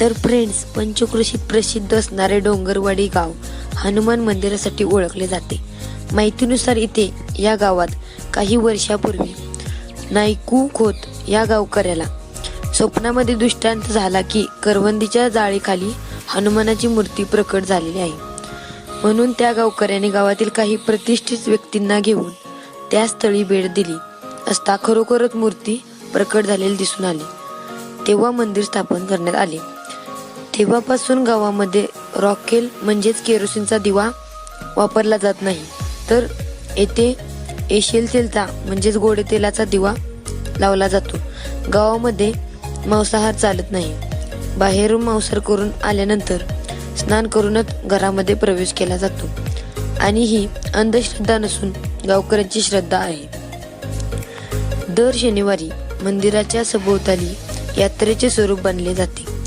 तर फ्रेंड्स पंचक्रोशीत प्रसिद्ध असणारे डोंगरवाडी गाव हनुमान मंदिरासाठी ओळखले जाते. माहितीनुसार इथे या गावात काही वर्षापूर्वी नायकू खोत या गावकऱ्याला स्वप्नामध्ये दृष्टांत झाला की करवंदीच्या जाळीखाली हनुमानाची मूर्ती प्रकट झालेली आहे. म्हणून त्या गावकऱ्याने गावातील काही प्रतिष्ठित व्यक्तींना घेऊन त्या स्थळी भेट दिली. असता खरोखरच मूर्ती प्रकट झालेली दिसून आली. तेव्हा मंदिर स्थापन करण्यात आले. तेव्हापासून गावामध्ये रॉकेल म्हणजेच केरोसिनचा दिवा वापरला जात नाही. तर येथे एशियल तेलचा म्हणजेच गोडे तेलाचा दिवा लावला जातो. गावामध्ये मांसाहार चालत नाही. बाहेरून मांसाहार करून आल्यानंतर स्नान करूनच घरामध्ये प्रवेश केला जातो. आणि ही अंधश्रद्धा नसून गावकऱ्यांची श्रद्धा आहे. दर शनिवारी मंदिराच्या सभोवताली यात्रेचे स्वरूप बनले जाते.